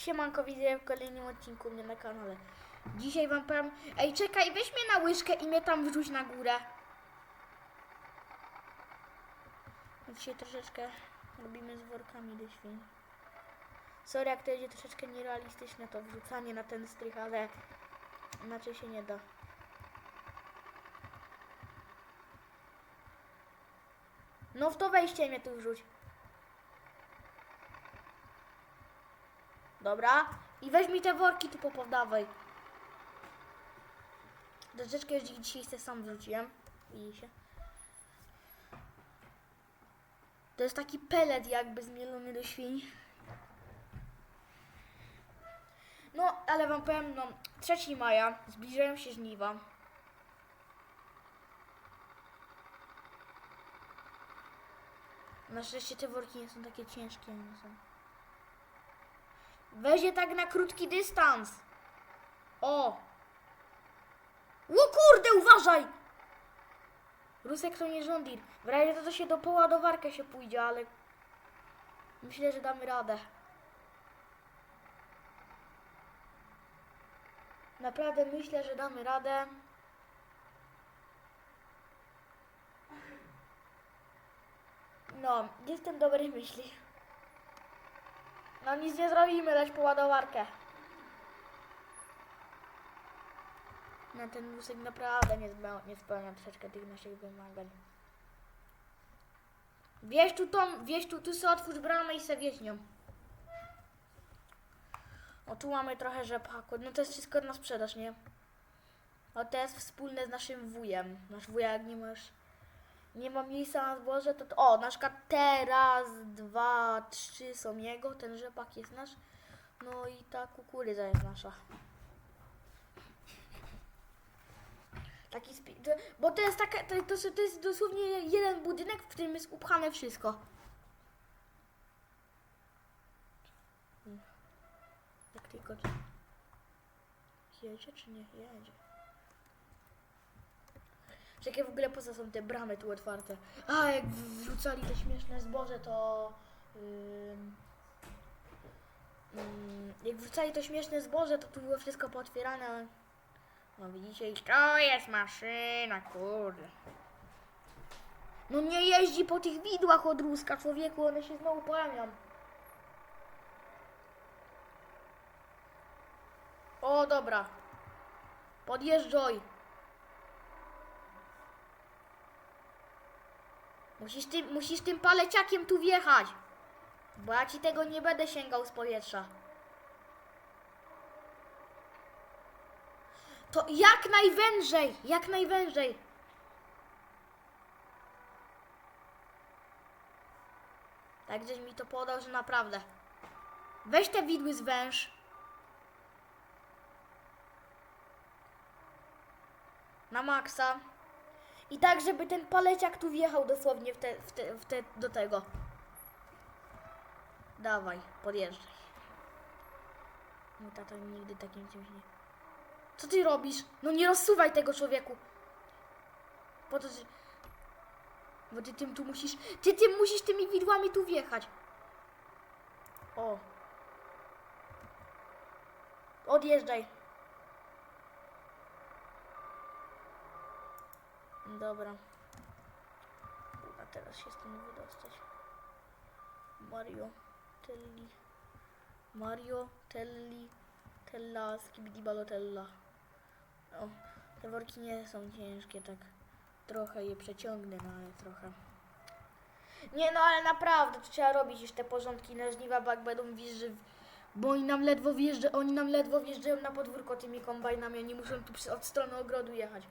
Siemanko, widzę w kolejnym odcinku mnie na kanale. Dzisiaj wam powiem... Ej, czekaj, weź mnie na łyżkę i mnie tam wrzuć na górę. Dzisiaj troszeczkę robimy z workami do świń. Sorry, jak to będzie troszeczkę nierealistyczne to wrzucanie na ten strych, ale inaczej się nie da. No w to wejście mnie tu wrzuć. Dobra. I weź mi te worki tu popodawaj. Troszeczkę już dzisiaj sobie sam wrzuciłem. Widzicie? To jest taki pelet jakby zmielony do świń. No, ale wam powiem, no, 3 maja, zbliżają się żniwa. Na szczęście te worki nie są takie ciężkie, nie są. Weź je tak na krótki dystans. O! O kurde, uważaj! Rusek to nie żondir. W razie to, to się do poładowarkę się pójdzie, ale myślę, że damy radę. Naprawdę myślę, że damy radę. No, jestem dobrej myśli. No nic nie zrobimy, dać po ładowarkę. No ten wózek naprawdę nie, zba- nie spełnia troszeczkę tych naszych wymagań. Wieź tu tą, wieź tu, tu sobie otwórz bramę i se wieź nią. O tu mamy trochę rzepaku, no to jest wszystko na sprzedaż, nie? O to jest wspólne z naszym wujem. Nasz wuja jak nie masz nie ma miejsca na zboże, to, to o, na przykład teraz, dwa, trzy są jego, ten rzepak jest nasz, no i ta kukurydza jest nasza. Taki spi- to, bo to jest taka, to, to, to jest dosłownie jeden budynek, w którym jest upchane wszystko. Jak tylko jedzie czy nie jedzie? Czekaj, w ogóle poza są te bramy tu otwarte. A, jak wrzucali te śmieszne zboże, to... ym, ym, jak wrzucali to śmieszne zboże, to tu było wszystko pootwierane. No widzicie, to jest maszyna, kurde. No nie jeździ po tych widłach od ruska, człowieku, one się znowu połamią. O, dobra. Podjeżdżaj. Musisz tym, musisz tym paleciakiem tu wjechać. Bo ja ci tego nie będę sięgał z powietrza. To jak najwężej, jak najwężej. Tak gdzieś mi to podał, że naprawdę. Weź te widły z węż. Na maksa. I tak, żeby ten paleciak tu wjechał dosłownie w te, w te, w te, do tego. Dawaj, podjeżdżaj. Mój tata nigdy takim czymś nie... Co ty robisz? No nie rozsuwaj tego człowieku. Po to, że... Bo ty tym tu musisz... Ty tym musisz tymi widłami tu wjechać. O. Odjeżdżaj. Dobra. A teraz się stąd wydostać. Mario, Telli. Mario, Telli, Tella, Skibidi Balotella. O, te worki nie są ciężkie, tak trochę je przeciągnę, no ale trochę. Nie no, ale naprawdę, to trzeba robić już te porządki na żniwa, bo jak będą wjeżdżać, bo oni nam ledwo wjeżdżają, oni nam ledwo wjeżdżają na podwórko tymi kombajnami, oni muszą tu od strony ogrodu jechać.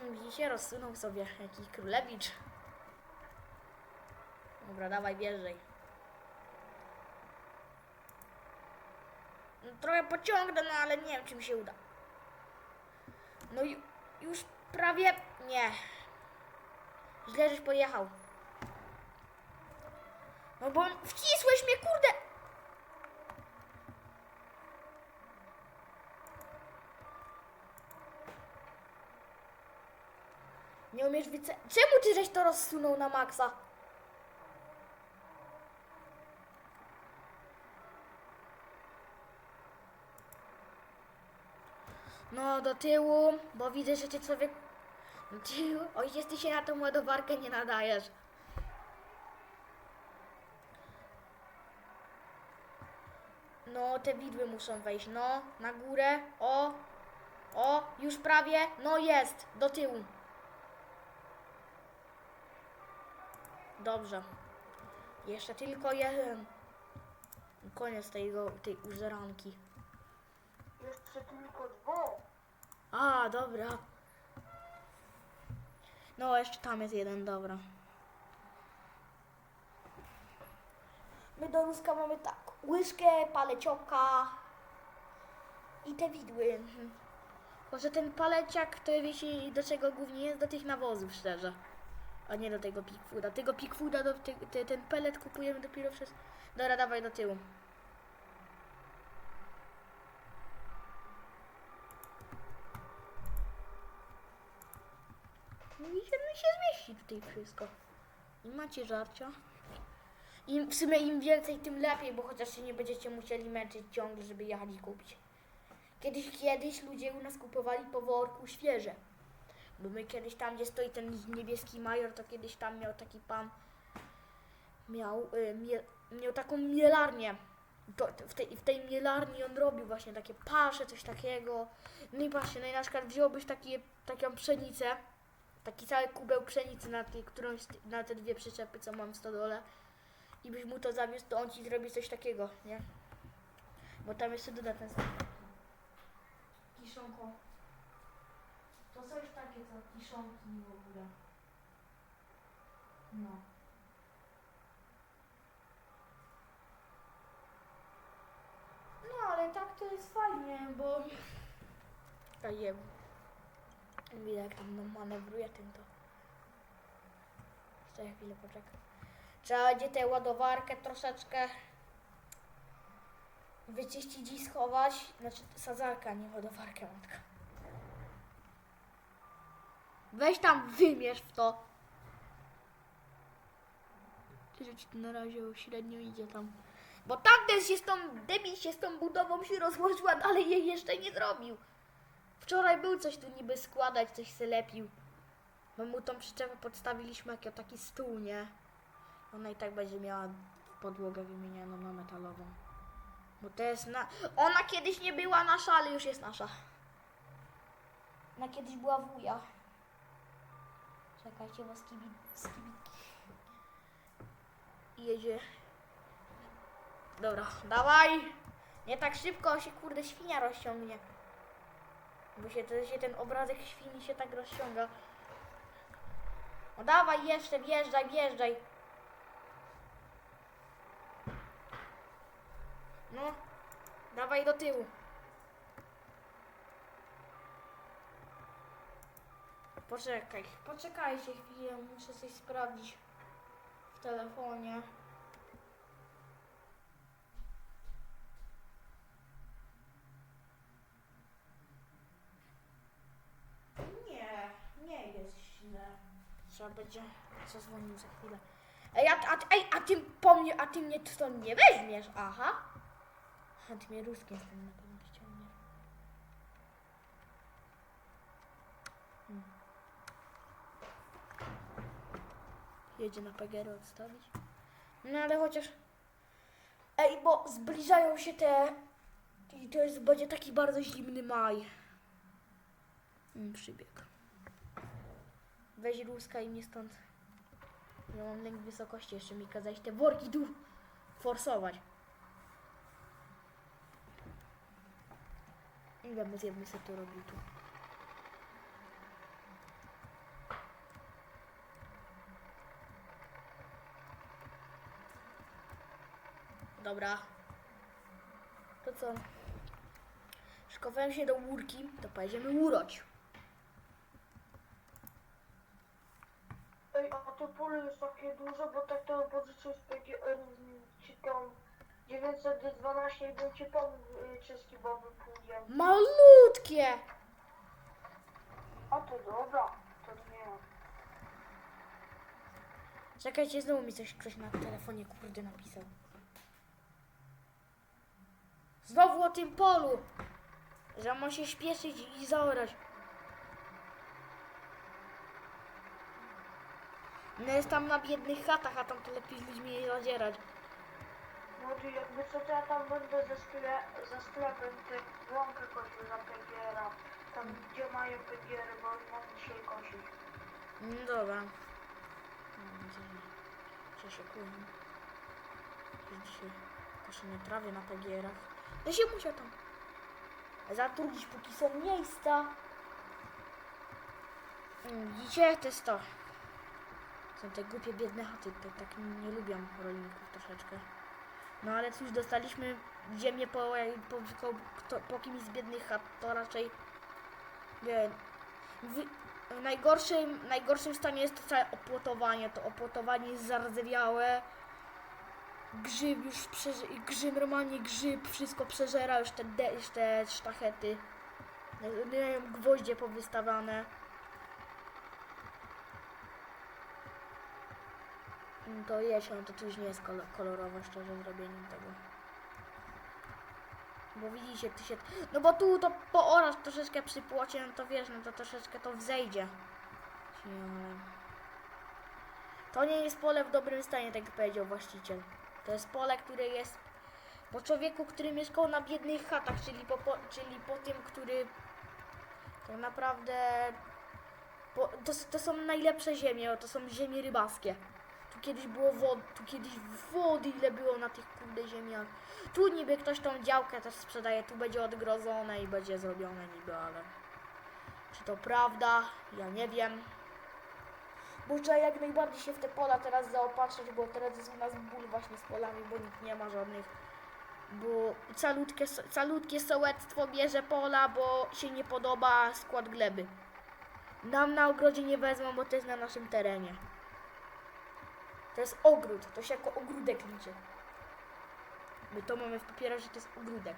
Widzicie, rozsunął sobie jakiś królewicz. Dobra, dawaj, wjeżdżaj. No, trochę pociągnę, no ale nie wiem, czy mi się uda. No i już prawie... Nie. Źle, żeś pojechał. No bo wcisłeś mnie, kurde! mierzwicę. Czemu ty żeś to rozsunął na maksa? No, do tyłu, bo widzę, że cię człowiek... Do tyłu. Ojciec, ty się na tą ładowarkę nie nadajesz. No, te widły muszą wejść. No, na górę. O, o, już prawie. No jest, do tyłu. Dobrze. Jeszcze tylko jeden. Koniec tego, tej użeranki. Jeszcze tylko dwa. A, dobra. No, jeszcze tam jest jeden, dobra. My do Ruska mamy tak, łyżkę, palecioka i te widły. Mhm. Może ten paleciak to wiecie do czego głównie jest? Do tych nawozów, szczerze. A nie do tego pikfooda. Tego pikfooda, do, te, te, ten pelet kupujemy dopiero przez... Dobra, dawaj do tyłu. No i się, no zmieści tutaj wszystko. I macie żarcia. I w sumie im więcej, tym lepiej, bo chociaż się nie będziecie musieli męczyć ciągle, żeby jechać i kupić. Kiedyś, kiedyś ludzie u nas kupowali po worku świeże. Bo my kiedyś tam, gdzie stoi ten niebieski major, to kiedyś tam miał taki pan, miał, y, mie, miał taką mielarnię. To, w, tej, w tej mielarni on robił właśnie takie pasze, coś takiego. No i patrzcie, no i na przykład wziąłbyś takie, taką pszenicę, taki cały kubeł pszenicy na, tej, którąś, na te dwie przyczepy, co mam w stodole i byś mu to zawiózł, to on ci zrobi coś takiego, nie? Bo tam jeszcze doda ten. Kiszonko. To coś takie, kiszonki w ogóle. No. No, ale tak to jest fajnie, bo... Daję. Widzę, jak tam no, manewruje tym to. Jeszcze chwilę poczekaj. Trzeba będzie tę ładowarkę troszeczkę wyczyścić i schować. Znaczy sadzarka, nie ładowarkę, matka. Weź tam, wymierz w to. To na razie średnio idzie tam. Bo tamten się z tą, debil się z tą budową się rozłożyła, ale jej jeszcze nie zrobił. Wczoraj był coś tu niby składać, coś se lepił. Bo mu tą przyczepę podstawiliśmy jako taki stół, nie? Ona i tak będzie miała podłogę wymienioną na metalową. Bo to jest na... Ona kiedyś nie była nasza, ale już jest nasza. Ona kiedyś była wuja. Czekajcie, bo skibi... skibi... I jedzie... Dobra, dawaj! Nie tak szybko się kurde świnia rozciągnie. Bo się, to się ten obrazek świni się tak rozciąga. No dawaj jeszcze, wjeżdżaj, wjeżdżaj. No, dawaj do tyłu. Poczekaj, poczekajcie chwilę, muszę coś sprawdzić w telefonie. Nie, nie jest źle. Trzeba będzie zadzwonił za chwilę. Ej, a, a, ej, a ty po mnie, a ty mnie stąd nie weźmiesz, aha. A ty mnie ruskiem na pewno ściągniesz. Hmm. Jedzie na PGR odstawić. No ale chociaż... Ej, bo zbliżają się te... I to jest, będzie taki bardzo zimny maj. Mm, przybieg. Weź ruska i mnie stąd. Ja mam lęk wysokości, jeszcze mi kazać te worki tu forsować. I będę zjemy sobie to robił tu. Dobra. To co? Szykowałem się do łórki, to pojedziemy łuroć. Ej, a to pole jest takie duże, bo tak to pożyczył z PGR ci tam 912 i ci pomógł y, czeski baby pójdzie. Malutkie! A to dobra, to nie. Czekajcie, znowu mi coś ktoś na telefonie kurde napisał. Znowu o tym polu. Że ma się śpieszyć i zaorać. No jest tam na biednych chatach, a tam to lepiej z ludźmi nie zadzierać. Młody, jakby co to ja tam będę ze, skle, ze sklepem tę łąkę kosił za PGR-a. Tam gdzie mają PGR, bo mam dzisiaj kosić. No dobra. No, widzę, że się. Że dzisiaj koszenie trawy na PGR-ach. No się musiał tam zatrudnić, póki są miejsca. Mm, Widzicie, to jest to. Są te głupie, biedne chaty, to tak nie lubią rolników troszeczkę. No ale cóż, dostaliśmy ziemię po, po, po, po kimś z biednych chat, to raczej nie, w najgorszym, najgorszym stanie jest to całe opłotowanie. To opłotowanie jest zardzewiałe. Grzyb już przeży, grzyb, normalnie grzyb, wszystko przeżera, już te, de, już te sztachety. Wiem, gwoździe powystawiane. Mm, To jesień, to już nie jest kolo- kolorowo, szczerze, zrobieniem tego. Bo widzicie, ty się... No bo tu to poorasz troszeczkę przy płocie, no to wiesz, no to troszeczkę to wzejdzie. To nie jest pole w dobrym stanie, tak powiedział właściciel. To jest pole, które jest po człowieku, który mieszkał na biednych chatach, czyli po, po, czyli po tym, który tak naprawdę... Po, to, to są najlepsze ziemie, to są ziemie rybackie. Tu kiedyś było wod, tu kiedyś wody ile było na tych kurde ziemiach. Tu niby ktoś tą działkę też sprzedaje, tu będzie odgrodzone i będzie zrobione niby, ale czy to prawda? Ja nie wiem. Trzeba jak najbardziej się w te pola teraz zaopatrzyć, bo teraz jest u nas ból właśnie z polami, bo nikt nie ma żadnych. Bo calutkie, calutkie sołectwo bierze pola, bo się nie podoba skład gleby. Nam na ogrodzie nie wezmą, bo to jest na naszym terenie. To jest ogród, to się jako ogródek liczy. My to mamy w papierach, że to jest ogródek.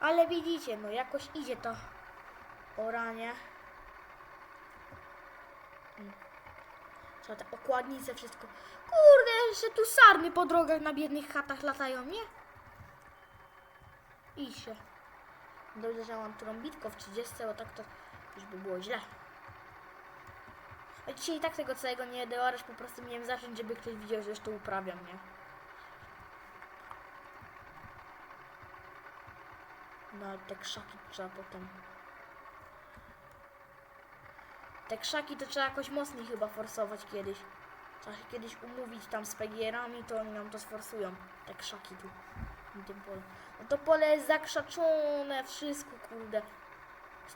Ale widzicie, no jakoś idzie to oranie. Mm. Trzeba te okładnice, wszystko. Kurde, jeszcze tu sarny po drogach na biednych chatach latają, nie? I się. Dobrze, że mam trąbitko w 30, bo tak to już by było źle. A dzisiaj i tak tego całego nie deorasz, po prostu miałem zacząć, żeby ktoś widział, że to uprawiam, nie? No, ale te krzaki trzeba potem... Te krzaki to trzeba jakoś mocniej chyba forsować kiedyś. Trzeba się kiedyś umówić tam z PGR-ami, to oni nam to sforsują. Te krzaki tu, na tym polu. No to pole jest zakrzaczone, wszystko, kurde.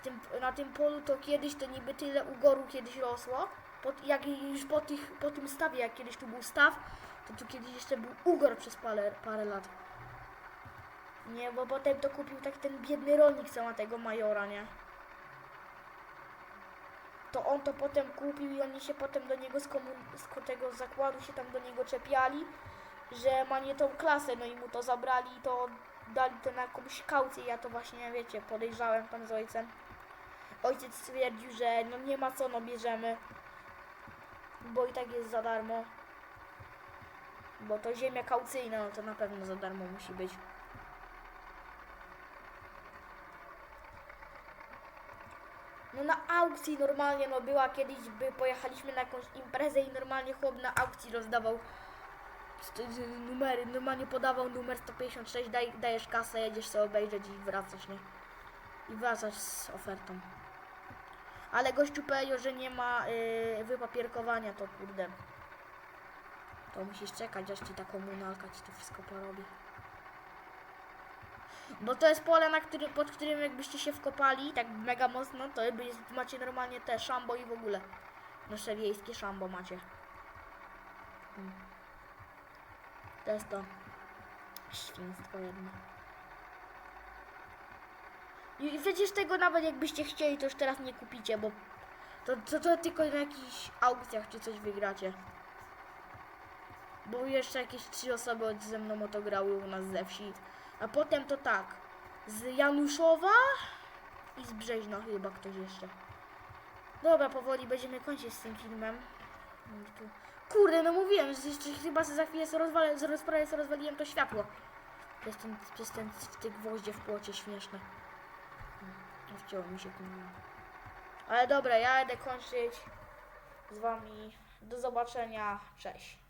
Tym, na tym polu to kiedyś to niby tyle ugoru kiedyś rosło. Po, jak już po, tych, po tym stawie, jak kiedyś tu był staw, to tu kiedyś jeszcze był ugor przez parę, parę lat. Nie, bo potem to kupił tak ten biedny rolnik, co ma tego majora, nie? To on to potem kupił i oni się potem do niego z, komun- z tego zakładu się tam do niego czepiali, że ma nie tą klasę, no i mu to zabrali i to dali to na jakąś kaucję. Ja to właśnie, wiecie, podejrzałem tam z ojcem. Ojciec stwierdził, że no nie ma co, no bierzemy, bo i tak jest za darmo. Bo to ziemia kaucyjna, no to na pewno za darmo musi być. No na aukcji normalnie, no była kiedyś, by pojechaliśmy na jakąś imprezę i normalnie chłop na aukcji rozdawał numery, normalnie podawał numer 156, daj, dajesz kasę, jedziesz sobie obejrzeć i wracasz, nie? I wracasz z ofertą. Ale gościu powiedział, że nie ma y, wypapierkowania, to kurde. To musisz czekać, aż ci ta komunalka ci to wszystko porobi. Bo to jest pole, na którym, pod którym jakbyście się wkopali, tak mega mocno, to by jest, macie normalnie te szambo i w ogóle. Nasze wiejskie szambo macie. Hmm. To jest to świństwo jedno. I przecież tego nawet jakbyście chcieli, to już teraz nie kupicie, bo to, to, to tylko na jakichś aukcjach czy coś wygracie. Bo jeszcze jakieś trzy osoby ze mną o to grały u nas ze wsi. A potem to tak. Z Januszowa i z Brzeźna chyba ktoś jeszcze. Dobra, powoli będziemy kończyć z tym filmem. Kurde, no mówiłem, że jeszcze chyba za chwilę rozwalę, sobie rozwaliłem to światło. Przez ten, przez ten, te gwoździe w płocie śmieszne. Hmm, Wcięło mi się to. Ale dobra, ja idę kończyć z wami. Do zobaczenia. Cześć.